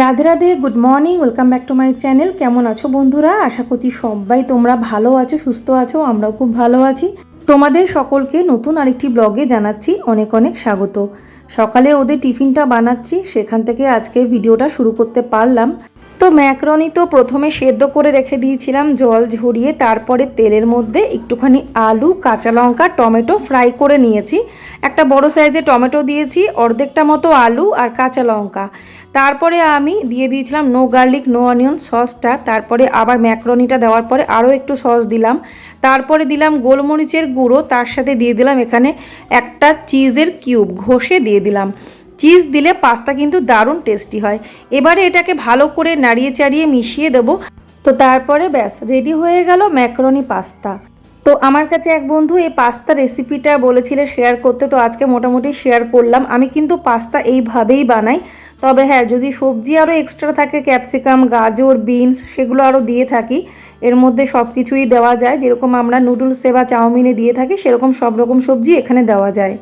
Radhe Radhe good morning welcome back to my channel কেমন আছো বন্ধুরা? আশা করছি সবাই তোমরা ভালো আছো, সুস্থ আছো, আমরাও খুব ভালো আছি। তোমাদের সকলকে নতুন আরেকটি ব্লগে জানাচ্ছি অনেক অনেক স্বাগত। সকালে ওদের টিফিনটা বানাচ্ছি, সেখান থেকে আজকে ভিডিওটা শুরু করতে পারলাম। তো ম্যাকরনি তো প্রথমে সেদ্ধ করে রেখে দিয়েছিলাম, জল ঝরিয়ে তারপরে তেলের মধ্যে একটুখানি আলু, কাঁচা লঙ্কা, টমেটো ফ্রাই করে নিয়েছি। একটা বড় সাইজে টমেটো দিয়েছি, অর্ধেকটা মতো আলু আর কাঁচা লঙ্কা। তারপরে আমি দিয়ে দিয়েছিলাম নো গার্লিক নো অনিয়ন সসটা। তারপরে আবার ম্যাকরনিটা দেওয়ার পরে আরও একটু সস দিলাম। তারপরে দিলাম গোলমরিচের গুঁড়ো, তার সাথে দিয়ে দিলাম এখানে একটা চিজের কিউব ঘষে দিয়ে দিলাম। চিজ দিলে পাস্তা কিন্তু দারুণ টেস্টি হয়। এবারে এটাকে ভালো করে নাড়িয়ে চাড়িয়ে মিশিয়ে দেবো। তো তারপরে ব্যাস রেডি হয়ে গেল ম্যাকরনি পাস্তা। তো আমার কাছে এক বন্ধু এই পাস্তা রেসিপিটা বলেছিলে শেয়ার করতে, তো আজকে মোটামুটি শেয়ার করলাম। আমি কিন্তু পাস্তা এইভাবেই বানাই। তবে হ্যাঁ যদি সবজি আরও এক্সট্রা থাকে ক্যাপসিকাম গাজর বিনস সেগুলো আরও দিয়ে থাকি, এর মধ্যে সব কিছুই দেওয়া যায়। যেরকম আমরা নুডলস সেবা চাউমিনে দিয়ে থাকি, সেরকম সব রকম সবজি এখানে দেওয়া যায়।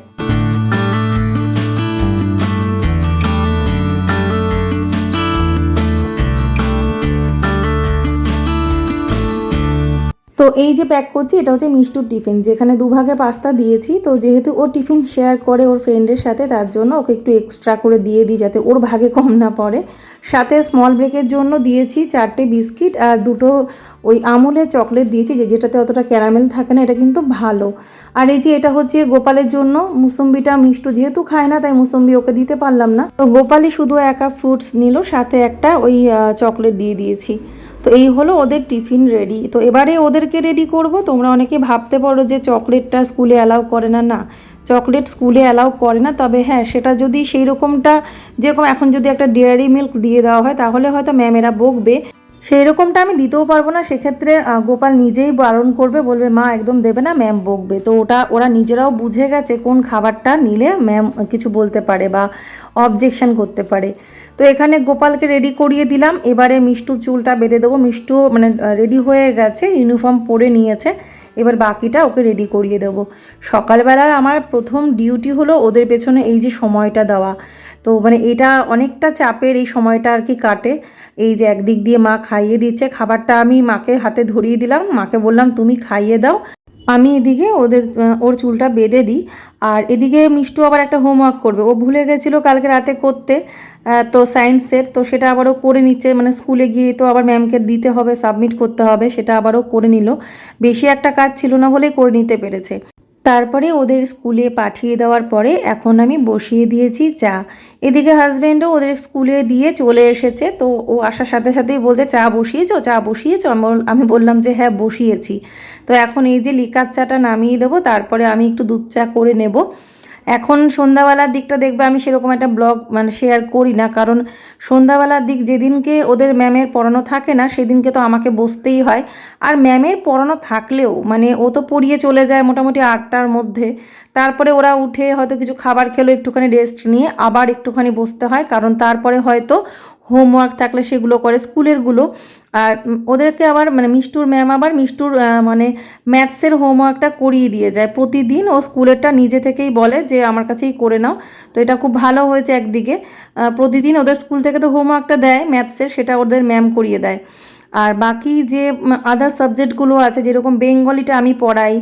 তো এই যে প্যাক করছি, এটা হচ্ছে মিষ্টুর টিফিন। যেখানে দুভাগে পাস্তা দিয়েছি, তো যেহেতু ও টিফিন শেয়ার করে ওর ফ্রেন্ডের সাথে, তার জন্য ওকে একটু এক্সট্রা করে দিয়ে দিই যাতে ওর ভাগে কম না পড়ে। সাথে স্মল ব্রেকের জন্য দিয়েছি চারটে বিস্কিট আর দুটো ওই আমুলের চকলেট দিয়েছি, যে যেটাতে অতটা ক্যারামেল থাকে না, এটা কিন্তু ভালো। আর এই যে এটা হচ্ছে গোপালের জন্য, মুসম্বিটা মিষ্টু যেহেতু খায় না, তাই মুসম্বি ওকে দিতে পারলাম না। তো গোপালই শুধু একা ফ্রুটস নিল, সাথে একটা ওই চকলেট দিয়ে দিয়েছি। তো এই হলো ওদের টিফিন রেডি তো এবারে ওদেরকে রেডি করব। তোমরা অনেকে ভাবতে পারো যে চকলেটটা স্কুলে অ্যালাউ করে না। না চকলেট স্কুলে অ্যালাউ করে না। তবে হ্যাঁ সেটা যদি সেই রকমটা যেরকম এখন যদি একটা ডেয়ারি মিল্ক দিয়ে দেওয়া হয়, তাহলে হয়তো ম্যামেরা বকবে। সেই রকমটা আমি দিতেও পারব না। সেক্ষেত্রে গোপাল নিজেই বারণ করবে, বলবে, মা, একদম দেবে না ম্যাম বকবে। তো ওটা, ওরা নিজেরাও বুঝে গেছে কোন খাবারটা নিলে ম্যাম কিছু বলতে পারে বা অবজেকশন করতে পারে। তো এখানে গোপালকে রেডি করিয়ে দিলাম। এবারে মিষ্টু চুলটা বেঁধে দেবো। মিষ্টু মানে রেডি হয়ে গেছে ইউনিফর্ম পরে নিয়েছে। এবার বাকিটা ওকে রেডি করিয়ে দেবো। সকালবেলার আমার প্রথম ডিউটি হলো ওদের পেছনে এই যে সময়টা দেওয়া। তো মানে এটা অনেকটা চাপের এই সময়টা আর কি কাটে। এই যে একদিক দিয়ে মা খাইয়ে দিচ্ছে। খাবারটা আমি মাকে হাতে ধরিয়ে দিলাম। মাকে বললাম, তুমি খাইয়ে দাও। আমি এদিকে ওদের ওর চুলটা বেঁধে দিই। আর এদিকে মিষ্টু আবার একটা হোমওয়ার্ক করবে। ও ভুলে গেছিল কালকে রাতে করতে তো সায়েন্সের তো সেটা আবারও করে নিচ্ছে। মানে স্কুলে গিয়ে তো আবার ম্যামকে দিতে হবে সাবমিট করতে হবে, সেটা আবারও করে নিল। বেশি একটা কাজ ছিল না বলেই করে নিতে পেরেছে। তারপরে ওদের স্কুলে পাঠিয়ে দেওয়ার পরে এখন আমি বসিয়ে দিয়েছি চা। এদিকে হাজব্যান্ডও ওদের স্কুলে দিয়ে চলে এসেছে, তো ও আসার সাথে সাথেই বলছে, চা বসিয়েছো চা বসিয়েছো? আমি বললাম যে হ্যাঁ বসিয়েছি। তো এখন এই যে লিকার চাটা নামিয়ে দেবো, তারপরে আমি একটু দুধ চা করে নেব। এখন সন্ধ্যাবেলার দিকটা দেখবে আমি সেরকম একটা ব্লগ মানে শেয়ার করি না। কারণ সন্ধ্যাবেলার দিক যেদিনকে ওদের ম্যামের পড়ানো থাকে না, সেদিনকে তো আমাকে বসতেই হয়। আর ম্যামের পড়ানো থাকলেও মানে ও তো পড়িয়ে চলে যায় মোটামুটি আটটার মধ্যে। তারপরে ওরা উঠে হয়তো কিছু খাবার খেলো, একটুখানি রেস্ট নিয়ে আবার একটুখানি বসতে হয়। কারণ তারপরে হয়তো হোমওয়ার্ক থাকলে সেগুলো করে, স্কুলেরগুলো। আর ওদেরকে আবার মানে মিষ্টুর ম্যাম আবার মিষ্টুর মানে ম্যাথসের হোমওয়ার্কটা করিয়ে দিয়ে যায়। প্রতিদিন ও স্কুলেরটা নিজে থেকেই বলে যে, আমার কাছেই করে নাও। তো এটা খুব ভালো হয়েছে একদিকে। প্রতিদিন ওদের স্কুল থেকে তো হোমওয়ার্কটা দেয় ম্যাথসের, সেটা ওদের ম্যাম করিয়ে দেয়। আর বাকি যে আদার সাবজেক্টগুলো আছে, যেরকম বেঙ্গলিটা আমি পড়াই,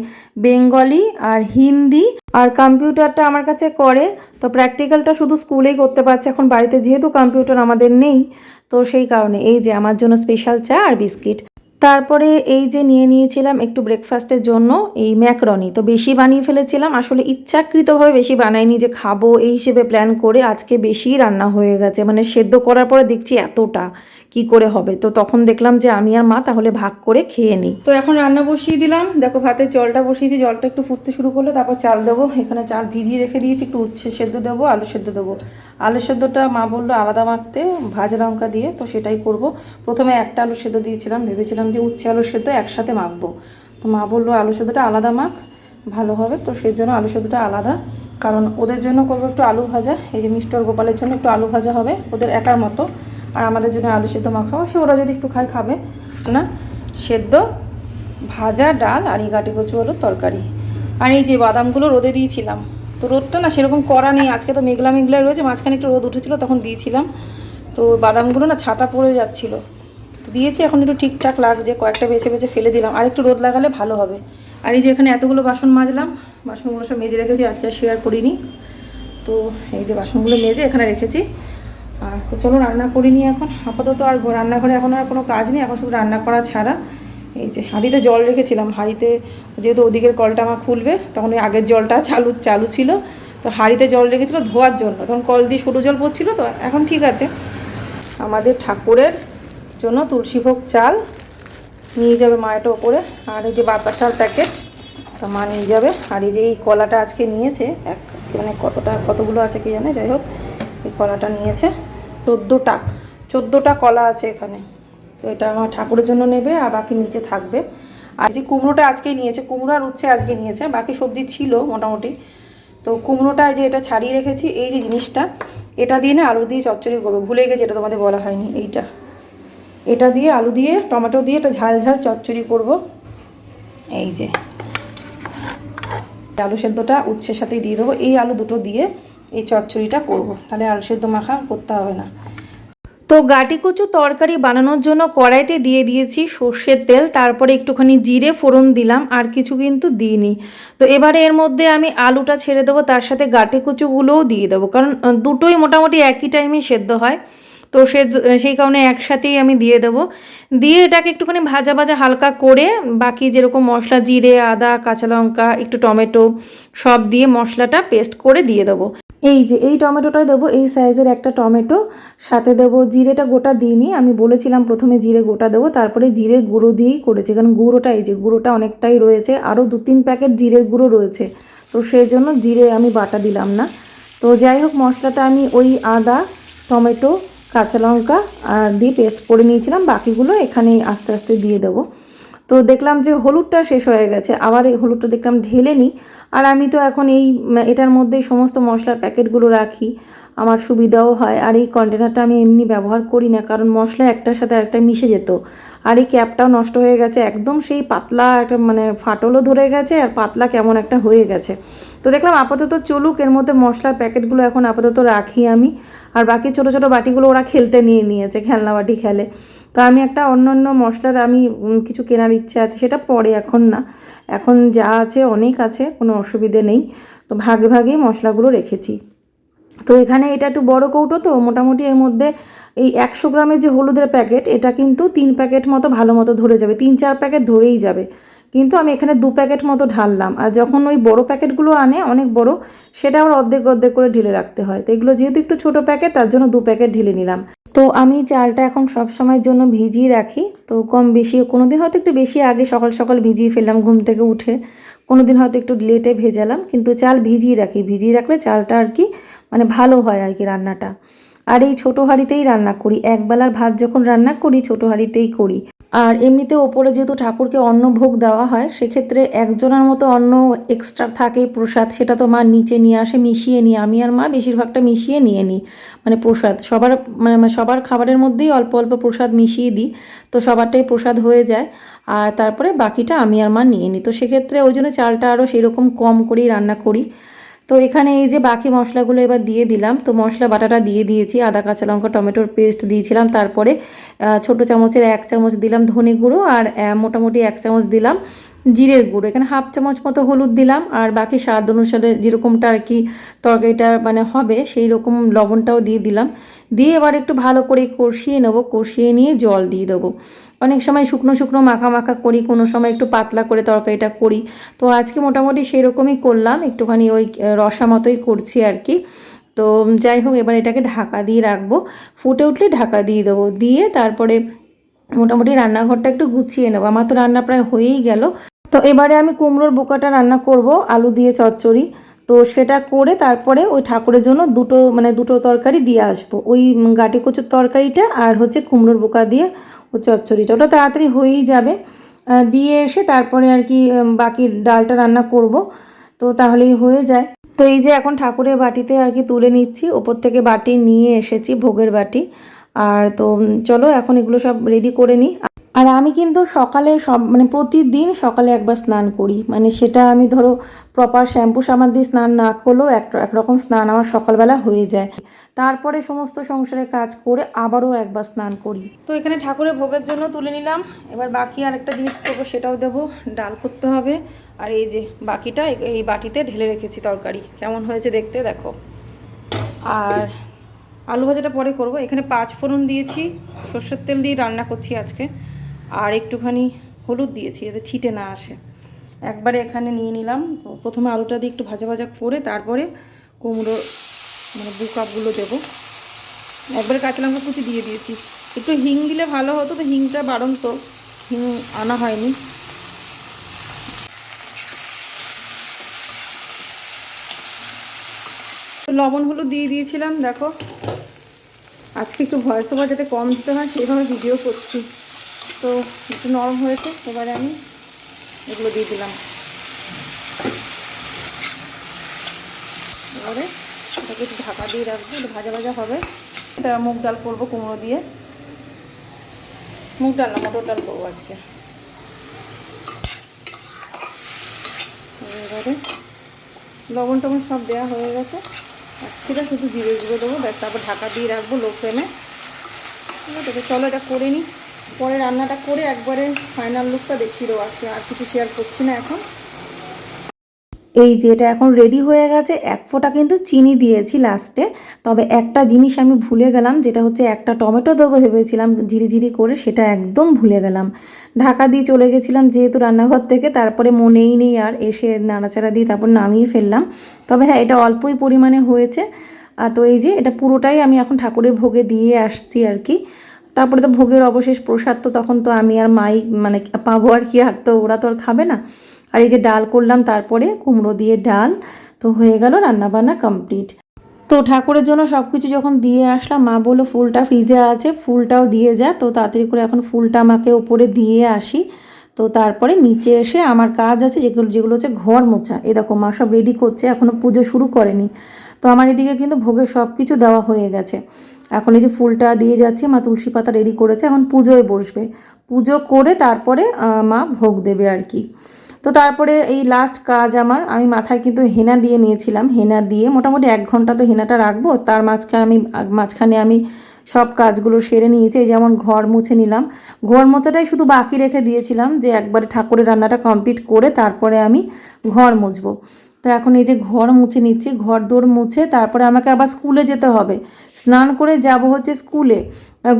বেঙ্গলি আর হিন্দি আর কম্পিউটারটা আমার কাছে করে, তো প্র্যাকটিক্যালটা শুধু স্কুলেই করতে পারছে। এখন বাড়িতে যেহেতু কম্পিউটার আমাদের নেই, তো সেই কারণে এই যে আমার জন্য স্পেশাল চা আর বিস্কিট। তারপরে এই যে নিয়ে নিয়েছিলাম একটু ব্রেকফাস্টের জন্য, এই ম্যাকরনি তো বেশি বানিয়ে ফেলেছিলাম, আসলে ইচ্ছাকৃতভাবে বেশি বানাইনি যে খাব এই হিসেবে প্ল্যান করে আজকে বেশি রান্না হয়ে গেছে। মানে সেদ্ধ করার পরে দেখছি এতটা। কি করে হবে? তো তখন দেখলাম যে আমি আর মা তাহলে ভাগ করে খেয়ে নিই। তো এখন রান্না বসিয়ে দিলাম। দেখো ভাতের জলটা বসিয়েছি, জলটা একটু ফুটতে শুরু করলে, তারপর চাল দেবো। এখানে চাল ভিজিয়ে রেখে দিয়েছি, একটু উচ্ছে সেদ্ধ দেবো, আলু সেদ্ধ দেবো। আলু সেদ্ধটা মা বলল আলাদা মাখতে, ভাজা লঙ্কা দিয়ে, তো সেটাই করব। প্রথমে একটা আলু সেদ্ধ দিয়েছিলাম, ভেবেছিলাম যে উচ্ছে আলু সেদ্ধ একসাথে মাখবো। তো মা বলল আলু সেদ্ধটা আলাদা মাখ, ভালো হবে, তো সেই জন্য আলু সেদ্ধটা আলাদা। কারণ ওদের জন্য করব একটু আলু ভাজা, এই যে মিষ্টর গোপালের জন্য একটু আলু ভাজা হবে, ওদের একার মতো। আর আমাদের জন্য আলু সেদ্ধ মাখাও সে ওরা যদি একটু খায়, খাবে। না, সেদ্ধ, ভাজা, ডাল আর এই গাটি কচু হলো তরকারি। আর এই যে বাদামগুলো রোদে দিয়েছিলাম, তো রোদটা না সেরকম করা নেই। আজকে তো মেঘলা মেঘলা রয়েছে, মাঝখানে একটু রোদ উঠেছিল, তখন দিয়েছিলাম। তো বাদামগুলো না ছাতা পড়ে যাচ্ছিল। তো দিয়েছি, এখন একটু ঠিকঠাক লাগছে কয়েকটা বেছে বেছে ফেলে দিলাম। আর একটু রোদ লাগালে ভালো হবে। আর এই যে এখানে এতগুলো বাসন মাজলাম, বাসনগুলো সব মেজে রেখেছি, আজকে শেয়ার করিনি। তো এই যে বাসনগুলো মেজে এখানে রেখেছি। আর তো চলো রান্না করিনি এখন। আপাতত আর রান্নাঘরে এখন আর কোনো কাজ নেই, এখন শুধু রান্না করা ছাড়া। এই যে হাঁড়িতে জল রেখেছিলাম, হাঁড়িতে যেহেতু ওদিকের কলটা আমার খুলবে, তখন ওই আগের জলটা চালু চালু ছিল। তো হাঁড়িতে জল রেখেছিলো ধোয়ার জন্য, তখন কল দিয়ে সরু জল পড়ছিল, তো এখন ঠিক আছে। আমাদের ঠাকুরের জন্য তুলসী ভোগ চাল নিয়ে যাবে মা ওপরে, আর এই যে বাতাসার প্যাকেট, তো মা নিয়ে যাবে। আর এই যে এই কলাটা আজকে নিয়েছে, এক মানে কতটা কতগুলো আছে কি জানে, যাই হোক, এই কলাটা নিয়েছে। চোদ্দোটা চোদ্দোটা কলা আছে এখানে। তো এটা আমার ঠাকুরের জন্য নেবে আর বাকি নিচে থাকবে। আর যে কুমড়োটা আজকেই নিয়েছে, কুমড়ো আর উচ্ছে আজকে নিয়েছে, বাকি সবজি ছিল মোটামুটি। তো কুমড়োটা যে এটা ছাড়িয়ে রেখেছি, এই যে জিনিসটা, এটা দিয়ে না আলু দিয়ে চচ্চড়ি করব। ভুলে গেছি এটা তোমাদের বলা হয়নি, এইটা। এটা দিয়ে আলু দিয়ে, টমেটো দিয়ে একটা ঝাল ঝাল চচ্চড়ি করব। এই যে। আলু সেদ্ধটা উচ্ছের সাথেই দিয়ে দেবো। এই আলু দুটো দিয়ে এই চচ্চড়িটা করব। তাহলে আলু সেদ্ধ মাখা করতে হবে না। তো গাটি কচু তরকারি বানানোর জন্য কড়াইতে দিয়ে দিয়েছি সর্ষের তেল, তারপরে একটুখানি জিরে ফোড়ন দিলাম, আর কিছু কিন্তু দিইনি। তো এবারে এর মধ্যে আমি আলুটা ছেড়ে দেবো, তার সাথে গাটি কচুগুলোও দিয়ে দেবো। কারণ দুটোই মোটামুটি একই টাইমে সেদ্ধ হয়। তো সে, সেই কারণে একসাথেই আমি দিয়ে দেবো। দিয়ে এটাকে একটুখানি ভাজা ভাজা হালকা করে বাকি যেরকম মশলা, জিরে, আদা, কাঁচা লঙ্কা, একটু টমেটো সব দিয়ে মশলাটা পেস্ট করে দিয়ে দেবো। এই যে, এই টমেটোটাই দেবো, এই সাইজের একটা টমেটো, সাথে দেবো জিরেটা গোটা দিইনি, আমি বলেছিলাম প্রথমে জিরে গোটা দেবো, তারপরে জিরের গুঁড়ো দিয়েই করেছি, কারণ গুঁড়োটা, এই যে গুঁড়োটা অনেকটাই রয়েছে, আরও দু তিন প্যাকেট জিরের গুঁড়ো রয়েছে, তো সেই জন্য জিরে আমি বাটা দিলাম না। তো যাই হোক, মশলাটা আমি ওই আদা, টমেটো, কাঁচা লঙ্কা দিয়ে পেস্ট করে নিয়েছিলাম, বাকিগুলো এখানে আস্তে আস্তে দিয়ে দেবো। তো দেখলাম যে হলুদটা শেষ হয়ে গেছে, আবার এই হলুদটা দেখলাম ঢেলে নিই। আর আমি তো এখন এই এটার মধ্যেই সমস্ত মশলার প্যাকেটগুলো রাখি, আমার সুবিধাও হয়। আর এই কন্টেনারটা আমি এমনি ব্যবহার করি না, কারণ মশলা একটার সাথে একটা মিশে যেত। আর এই ক্যাপটাও নষ্ট হয়ে গেছে, একদম সেই পাতলা একটা মানে ফাটলও ধরে গেছে, আর পাতলা কেমন একটা হয়ে গেছে। তো দেখলাম আপাতত চলুক, এর মধ্যে মশলার প্যাকেটগুলো এখন আপাতত রাখি আমি। আর বাকি ছোটো ছোটো বাটিগুলো ওরা খেলতে নিয়ে নিয়েছে, খেলনা বাটি খেলে। তো আমি একটা অন্য অন্য মশলার আমি কিছু কেনার ইচ্ছে আছে, সেটা পরে এখন না। এখন যা আছে, অনেক আছে, কোনো অসুবিধে নেই। তো ভাগে ভাগেই মশলাগুলো রেখেছি। তো এখানে এটা একটু বড় কৌটো তো, মোটামুটি এর মধ্যে এই একশো গ্রামের যে হলুদের প্যাকেট, এটা কিন্তু তিন প্যাকেট মতো ভালো মতো ধরে যাবে। তিন চার প্যাকেট ধরেই যাবে। কিন্তু আমি এখানে দু প্যাকেট মতো ঢাললাম। আর যখন ওই বড় প্যাকেটগুলো আনে, অনেক বড়, সেটা আবার অর্ধেক অর্ধেক করে ঢেলে রাখতে হয়। তো এগুলো যেহেতু একটু ছোট প্যাকেট, তার জন্য দু প্যাকেট ঢেলে নিলাম। তো আমি চালটা এখন সব সময়ের জন্য ভিজিয়ে রাখি। তো কম বেশি কোনো দিন হয়তো একটু বেশি আগে সকাল সকাল ভিজিয়ে ফেললাম, ঘুম থেকে উঠে। কোনো দিন হয়তো একটু লেটে ভেজালাম, কিন্তু চাল ভিজিয়ে রাখি। ভিজিয়ে রাখলে চালটা আর কি মানে ভালো হয় আর কি রান্নাটা। আর এই ছোটো হাঁড়িতেই রান্না করি। একবেলার ভাত যখন রান্না করি, ছোটো হাঁড়িতেই করি। আর এমনিতে ওপরে যেহেতু ঠাকুরকে অন্ন ভোগ দেওয়া হয়, সেক্ষেত্রে একজনের মতো অন্ন এক্সট্রা থাকে প্রসাদ, সেটা তো মা নিচে নিয়ে আসে, মিশিয়ে নিই আমি আর মা বেশিরভাগটা মিশিয়ে নিয়ে নিই মানে প্রসাদ। সবার মানে সবার খাবারের মধ্যেই অল্প অল্প প্রসাদ মিশিয়ে দিই, তো সবারটাই প্রসাদ হয়ে যায়। আর তারপরে বাকিটা আমি আর মা নিয়ে নিই। তো সেক্ষেত্রে ওই জন্য চালটা আরও সেরকম কম করেই রান্না করি। তো এখানে এই যে বাকি মশলাগুলো এবার দিয়ে দিলাম, তো মশলা বাটাটা দিয়ে দিয়েছি, আদা, কাঁচা লঙ্কা, টমেটোর পেস্ট দিয়েছিলাম, তারপরে ছোট চামচের এক চামচ দিলাম ধনে গুঁড়ো আর মোটামুটি এক চামচ দিলাম জিরের গুঁড়ো। এখানে হাফ চামচ মতো হলুদ দিলাম আর বাকি স্বাদ অনুসারে যেরকমটা আর কি তরকারিটা মানে হবে, সেই রকম লবণটাও দিয়ে দিলাম। দিয়ে এবার একটু ভালো করে কষিয়ে নেব, কষিয়ে নিয়ে জল দিয়ে দেবো। অনেক সময় শুকনো শুকনো মাখা মাখা করি, কোনো সময় একটু পাতলা করে তরকারিটা করি। তো আজকে মোটামুটি সেই রকমই করলাম, একটুখানি ওই রসা মতোই করছি আর কি তো যাই হোক, এবার এটাকে ঢাকা দিয়ে রাখব। ফুটে উঠলে ঢাকা দিয়ে দেবো। দিয়ে তারপরে মোটামুটি রান্নাঘরটা একটু গুছিয়ে নেব। আমার তো রান্না প্রায় হয়েই গেল। তো এবারে আমি কুমড়োর বোকাটা রান্না করব, আলু দিয়ে চচ্চড়ি। তো সেটা করে তারপরে ওই ঠাকুরের জন্য দুটো মানে দুটো তরকারি দিয়ে আসব। ওই গাটি কচুর তরকারিটা আর হচ্ছে কুমড়োর বোকা দিয়ে চচ্চড়িটা, ওটা তাড়াতাড়ি হয়েই যাবে। দিয়ে এসে তারপরে আর কি বাকি ডালটা রান্না করব। তো তাহলেই হয়ে যায়। তো এই যে এখন ঠাকুরের বাটিতে আর কি তুলে নিচ্ছি, ওপর থেকে বাটি নিয়ে এসেছি ভোগের বাটি। আর তো চলো এখন এগুলো সব রেডি করে নিই। আর আমি কিন্তু সকালে সব মানে প্রতিদিন সকালে একবার স্নান করি। মানে সেটা আমি ধরো প্রপার শ্যাম্পু সাবান দিয়ে স্নান না করলেও এক একরকম স্নান আমার সকালবেলা হয়ে যায়। তারপরে সমস্ত সংসারে কাজ করে আবারও একবার স্নান করি। তো এখানে ঠাকুরের ভোগের জন্য তুলে নিলাম। এবার বাকি আরেকটা জিনিস করব, সেটাও দেবো। ডাল করতে হবে। আর এই যে বাকিটা, এই বাটিতে ঢেলে রেখেছি তরকারি। কেমন হয়েছে দেখতে দেখো। আর আলু ভাজাটা পরে করব। এখানে পাঁচ ফোড়ন দিয়েছি। সর্ষের তেল দিয়ে রান্না করছি আজকে। আর একটুখানি হলুদ দিয়েছি, যাতে ছিটে না আসে। একবারে এখানে নিয়ে নিলাম। প্রথমে আলুটা দিয়ে একটু ভাজা ভাজা করে তারপরে কুমড়ো মানে দু কাপগুলো দেবো। একবারে কাঁচা লঙ্কা কুচি দিয়ে দিয়েছি। একটু হিং দিলে ভালো হতো, তো হিংটা বারণ তো হিং আনা হয়নি। লবণ হলুদ দিয়ে দিয়েছিলাম, দেখো। আজকে একটু ভয়েস ওভার যাতে কম দিতে হয় সেইভাবে ভিডিও করছি। তো একটু নরম হয়েছে, এবারে আমি এগুলো দিয়ে দিলাম। এবারে এটাকে একটু ঢাকা দিয়ে রাখব একটু ভাজা ভাজা হবে। এটা মুগ ডাল করব কুমড়ো দিয়ে। মুগ ডাল না, মটর ডাল করব আজকে। এবারে লবণ টবণ সব দেওয়া হয়ে গেছে। সেটা শুধু জিরে গুঁড়ো দেবো তারপর ঢাকা দিয়ে রাখব লো ফ্লেমে। ঠিক আছে চলো এটা করে নিই। পরে রান্নাটা করে একবারে ফাইনাল লুকটা দেখিয়ে দেবো আজকে। আর কিছু শেয়ার করছি না এখন। এই যে এটা এখন রেডি হয়ে গেছে, এক ফোঁটা কিন্তু চিনি দিয়েছি লাস্টে তবে একটা জিনিস আমি ভুলে গেলাম, যেটা হচ্ছে একটা টমেটো দেবো ভেবেছিলাম, ঝিরিঝিরি করে সেটা একদম ভুলে গেলাম। ঢাকা দিয়ে চলে গেছিলাম যেহেতু রান্নাঘর থেকে, তারপরে মনেই নেই আর এসে নাড়াচাড়া দিয়ে তারপর নামিয়ে ফেললাম। তবে হ্যাঁ এটা অল্পই পরিমাণে হয়েছে। তো এই যে এটা পুরোটাই আমি এখন ঠাকুরের ভোগে দিয়ে আসছি আর কি। তারপরে তো ভোগের অবশেষ প্রসাদ তো তখন তো আমি আর মাই মানে পাবো আর কি, আর তো ওরা তো আর খাবে না। আর এই যে ডাল করলাম, তারপরে কুমড়ো দিয়ে ডাল, তো হয়ে গেল রান্নাবান্না কমপ্লিট তো ঠাকুরের জন্য সব কিছু যখন দিয়ে আসলাম, মা বলল, ফুলটা ফ্রিজে আছে, ফুলটাও দিয়ে যা। তো তাড়াতাড়ি করে এখন ফুলটা আমাকে ওপরে দিয়ে আসি। তো তারপরে নিচে এসে আমার কাজ আছে, যেগুলো যেগুলো হচ্ছে ঘর মোছা। এ দেখো মা সব রেডি করছে এখনও পুজো শুরু করেনি। তো আমার এদিকে কিন্তু ভোগে সব কিছু দেওয়া হয়ে গেছে। এখন এই যে ফুলটা দিয়ে যাচ্ছে, মা তুলসী পাতা রেডি করেছে, এখন পুজোয় বসবে। পুজো করে তারপরে মা ভোগ দেবে আর কি। তো তারপরে এই লাস্ট কাজ আমার, আমি মাথায় কিন্তু হেনা দিয়ে নিয়েছিলাম। হেনা দিয়ে মোটামুটি এক ঘণ্টা তো হেনাটা রাখব, তার মাঝখানে আমি মাঝখানে আমি সব কাজগুলো সেরে নিয়েছি। যেমন ঘর মুছে নিলাম, ঘর মোছাটাই শুধু বাকি রেখে দিয়েছিলাম যে একবারে ঠাকুরের রান্নাটা কমপ্লিট করে তারপরে আমি ঘর মুছবো। তো এখন এই যে ঘর মুছে নিচ্ছি, ঘর দোর মুছে তারপরে আমাকে আবার স্কুলে যেতে হবে। স্নান করে যাব হচ্ছে স্কুলে।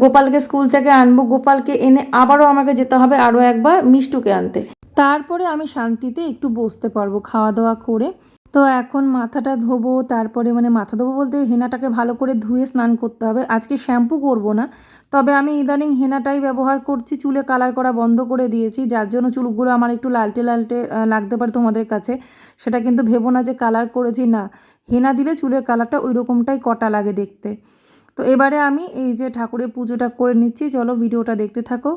গোপালকে স্কুল থেকে আনব, গোপালকে এনে আবারও আমাকে যেতে হবে আরও একবার মিষ্টুকে আনতে। তারপরে আমি শান্তিতে একটু বসতে পারব খাওয়া দাওয়া করে। তো এখন মাথাটা ধোবো, তারপরে মানে মাথা ধোবো বলতে হেনাটাকে ভালো করে ধুয়ে স্নান করতে হবে। আজকে শ্যাম্পু করব না, তবে আমি ইদানিং হেনাটাই ব্যবহার করছি, চুলে কালার করা বন্ধ করে দিয়েছি, যার জন্য চুলগুলো আমার একটু লালটে লালটে লাগতে পারে তোমাদের কাছে। সেটা কিন্তু ভেবো না যে কালার করেছি না। হেনা দিলে চুলের কালারটা ওই রকমটাই কটা লাগে দেখতে। তো এবারে আমি এই যে ঠাকুরের পুজোটা করে নিচ্ছি, চলো ভিডিওটা দেখতে থাকো।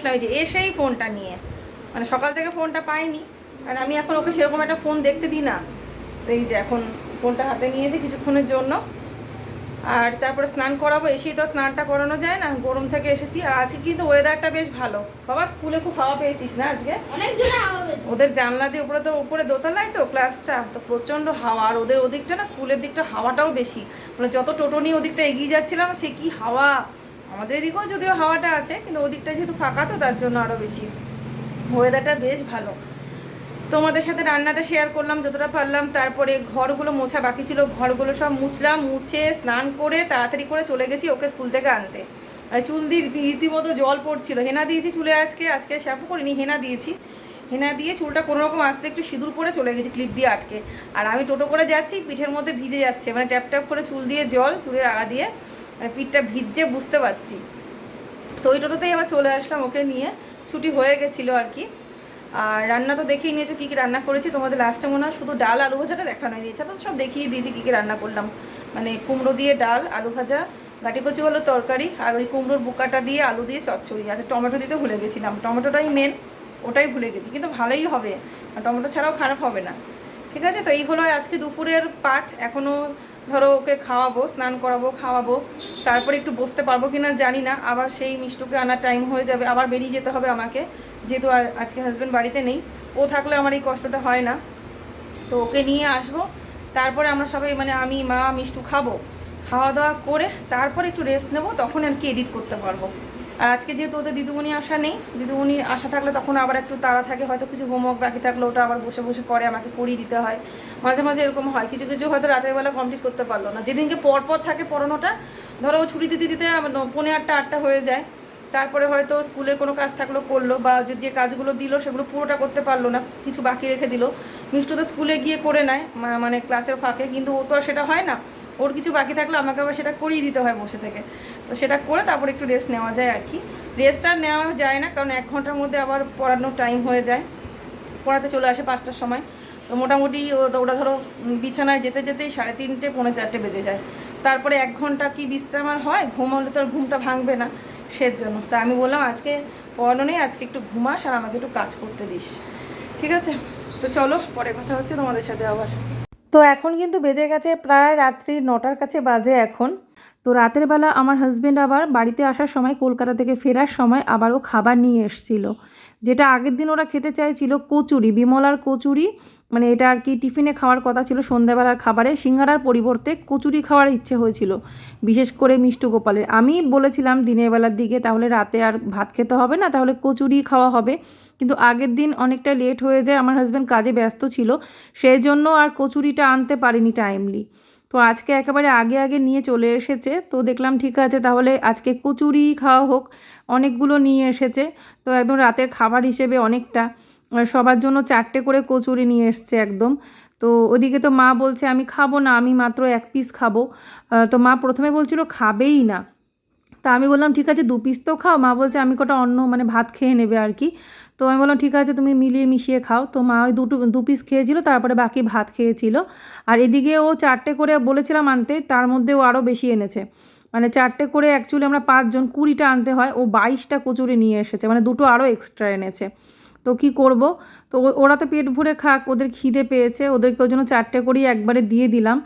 আসলাম এই যে এসেই ফোনটা নিয়ে। মানে সকাল থেকে ফোনটা পাইনি। আর আমি এখন ওকে সেরকম একটা ফোন দেখতে দিই না। তো এই যে এখন ফোনটা হাতে নিয়েছে কিছুক্ষণের জন্য। আর তারপরে স্নান করাবো এসেই তো স্নানটা করানো যায় না। গরম থেকে এসেছি। আর আজকে কিন্তু ওয়েদারটা বেশ ভালো। বাবা স্কুলে খুব হাওয়া পেয়েছিস না আজকে? ওদের জানলা দিয়ে উপরে তো উপরে দোতলায় তো ক্লাসটা তো প্রচণ্ড হাওয়া। আর ওদের ওদিকটা না স্কুলের দিকটা হাওয়াটাও বেশি। মানে যত টোটো নিয়ে ওদিকটা এগিয়ে যাচ্ছিলাম সে কি হাওয়া। আমাদের এদিকেও যদিও হাওয়াটা আছে, কিন্তু ওদিকটা যেহেতু ফাঁকা তো তার জন্য আরও বেশি। ওয়েদারটা বেশ ভালো। তোমাদের সাথে রান্নাটা শেয়ার করলাম, যতটা পারলাম। তারপরে ঘরগুলো মোছা বাকি ছিল, ঘরগুলো সব মুছলাম, মুছে স্নান করে তাড়াতাড়ি করে চলে গেছি ওকে স্কুল থেকে আনতে। আর চুল দিয়ে রীতি- রীতিমতো জল পড়ছিল। হেনা দিয়েছি চুলে আজকে আজকে শ্যাম্পু করিনি, হেনা দিয়েছি। হেনা দিয়ে চুলটা কোনো রকম আসতে একটু সিঁদুর পরে চলে গেছি, ক্লিপ দিয়ে আটকে। আর আমি টোটো করে যাচ্ছি, পিঠের মধ্যে ভিজে যাচ্ছে। মানে ট্যাপ ট্যাপ করে চুল দিয়ে জল, চুলের আগা দিয়ে মানে পিঠটা ভিজছে, বুঝতে পারছি। তো ওই টোটোতেই আবার চলে আসলাম ওকে নিয়ে। ছুটি হয়ে গেছিল আর কি। আর রান্না তো দেখেই নিয়েছো কী কী রান্না করেছি। তোমাদের লাস্টে মনে হয় শুধু ডাল, আলু ভাজাটা দেখানো দিয়েছে তো সব দেখিয়ে দিয়েছি কী কী রান্না করলাম। মানে কুমড়ো দিয়ে ডাল, আলু ভাজা, গাটি কচু হলো তরকারি আর ওই কুমড়োর বুকাটা দিয়ে, আলু দিয়ে চচ্চড়ি। আচ্ছা টমেটো দিতে ভুলে গেছিলাম। টমেটোটাই মেন ওটাই ভুলে গেছি। কিন্তু ভালোই হবে। টমেটো ছাড়াও খারাপ হবে না। ঠিক আছে? তো এই হলো আজকে দুপুরের পাঠ। এখনও ধরো ওকে খাওয়াবো, স্নান করাবো, খাওয়াবো, তারপরে একটু বসতে পারব কি না জানি না, আবার সেই মিষ্টুকে আনার টাইম হয়ে যাবে, আবার বেরিয়ে যেতে হবে আমাকে, যেহেতু আজকে হাজব্যান্ড বাড়িতে নেই, ও থাকলে আমার এই কষ্টটা হয় না। তো ওকে নিয়ে আসব, তারপরে আমরা সবাই মানে আমি, মা, মিষ্টু খাব খাওয়া দাওয়া করে তারপরে একটু রেস্ট নেব, তখন আর কি এডিট করতে পারব। আর আজকে যেহেতু ওদের দিদিমণি আসা নেই, দিদিমণি আসা থাকলে তখন আবার একটু তাড়া থাকে, হয়তো কিছু হোমওয়ার্ক বাকি থাকলে ওটা আবার বসে বসে করে, আমাকে করিয়ে দিতে হয়। মাঝে মাঝে এরকম হয়, কিছু কিছু হয়তো রাতের বেলা কমপ্লিট করতে পারল না। যেদিনকে পর পর থাকে পড়ানোটা, ধরো ও ছুটি দিতে দিতে আবার ন- পৌনে আটটা আটটা হয়ে যায়। তারপরে হয়তো স্কুলের কোনো কাজ থাকল, করল বা যে কাজগুলো দিল সেগুলো পুরোটা করতে পারল না, কিছু বাকি রেখে দিল। মিষ্টু তো স্কুলে গিয়ে করে নেয় মানে ক্লাসের ফাঁকে, কিন্তু ও তো আর সেটা হয় না। ওর কিছু বাকি থাকলে আমাকে আবার সেটা করিয়ে দিতে হয় বসে থেকে। তো সেটা করে তারপর একটু রেস্ট নেওয়া যায় আর কি। রেস্ট আর নেওয়া যায় না, কারণ এক ঘণ্টার মধ্যে আবার পড়ানোর টাইম হয়ে যায়। পড়াতে চলে আসে পাঁচটার সময়। তো মোটামুটি ও- ওরা ধরো বিছানায় যেতে যেতেই সাড়ে তিনটে, পৌনে চারটে বেজে যায়। তারপরে এক ঘণ্টা কি বিশ্রাম আর হয়? ঘুম হলে তো আর ঘুমটা ভাঙবে না সেজন্য। তা আমি বললাম, আজকে পড়ানো নেই, আজকে একটু ঘুমাস আর আমাকে একটু কাজ করতে দিস। ঠিক আছে? তো চলো, পরে কথা হচ্ছে তোমাদের সাথে আবার। তো এখন কিন্তু বেজে গেছে প্রায় রাত্রি নটার কাছে বাজে এখন। তো রাতের বেলা আমার হাজব্যান্ড আবার বাড়িতে আসার সময় কলকাতা থেকে ফেরার সময় আবারও খাবার নিয়ে এসছিল। যেটা আগের দিন ওরা খেতে চাইছিল কচুরি বিমলার কচুরি। মানে এটা আর কি টিফিনে খাওয়ার কথা ছিল সন্ধ্যাবেলার খাবারে। সিঙ্গারার পরিবর্তে কচুরি খাওয়ার ইচ্ছে হয়েছিল, বিশেষ করে মিষ্টু গোপালের। আমি বলেছিলাম দিনের বেলার দিকে তাহলে রাতে আর ভাত খেতে হবে না, তাহলে কচুরি খাওয়া হবে। কিন্তু আগের দিন অনেকটা লেট হয়ে যায়, আমার হাজব্যান্ড কাজে ব্যস্ত ছিল। সেই জন্য আর কচুরিটা আনতে পারিনি টাইমলি তো আজকে একেবারে আগে আগে নিয়ে চলে এসেছে। তো দেখলাম ঠিক আছে, তাহলে আজকে কচুরি খাওয়া হোক, অনেকগুলো নিয়ে এসেছে। তো একদম রাতের খাবার হিসেবে অনেকটা। সবার জন্য চারটে করে কচুরি নিয়ে এসছে একদম। তো ওদিকে তো মা বলছে, আমি খাব না, আমি মাত্র এক পিস খাব। তো মা প্রথমে বলছিল, খাবেই না। তা আমি বললাম, ঠিক আছে, দু পিস তো খাও। মা বলছে, আমি কটা অন্য মানে ভাত খেয়ে নেবে আর কি। তো আমি বললাম, ঠিক আছে, তুমি মিলিয়ে মিশিয়ে খাও। তো মা ওই দুটো, দু পিস খেয়েছিল, তারপরে বাকি ভাত খেয়েছিল। আর এদিকে ও চারটে করে বলেছিলাম আনতে, তার মধ্যে ও আরও বেশি এনেছে। মানে চারটে করে অ্যাকচুয়ালি আমরা পাঁচজন, কুড়িটা আনতে হয়, ও বাইশটা কচুরি নিয়ে এসেছে। মানে দুটো আরও এক্সট্রা এনেছে। তো কি করব? তো ওরা তো পেট ভরে খাক, ওদের খিদে পেয়েছে, ওদেরকে ওই জন্য চারটে করেই একবারে দিয়ে দিলাম।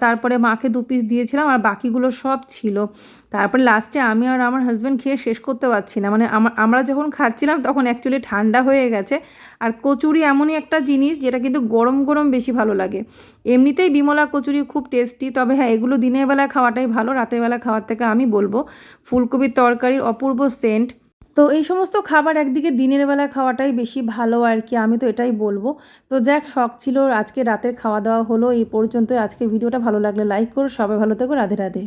তারপরে মাকে দু পিস দিয়েছিলাম আর বাকিগুলো সব ছিল। তারপরে লাস্টে আমি আর আমার হাজব্যান্ড খেয়ে শেষ করতে পারছি না। মানে আমা- আমরা যখন খাচ্ছিলাম তখন অ্যাকচুয়ালি ঠান্ডা হয়ে গেছে। আর কচুরি এমনই একটা জিনিস যেটা কিন্তু গরম গরম বেশি ভালো লাগে। এমনিতেই বিমলা কচুরি খুব টেস্টি তবে হ্যাঁ এগুলো দিনের বেলা খাওয়াটাই ভালো, রাতের বেলা খাওয়ার থেকে আমি বলব। ফুলকপির তরকারির অপূর্ব সেন্ট তো এই সমস্ত খাবার একদিকে দিনের বেলা খাওয়াটাই বেশি ভালো আর কি, আমি তো এটাই বলব। তো যাক, শখ ছিল আজকে রাতের খাওয়া দাওয়া হলো, এই পর্যন্ত আজকে ভিডিওটা ভালো লাগলে লাইক করো, সবাই ভালো থেকো, রাধে রাধে।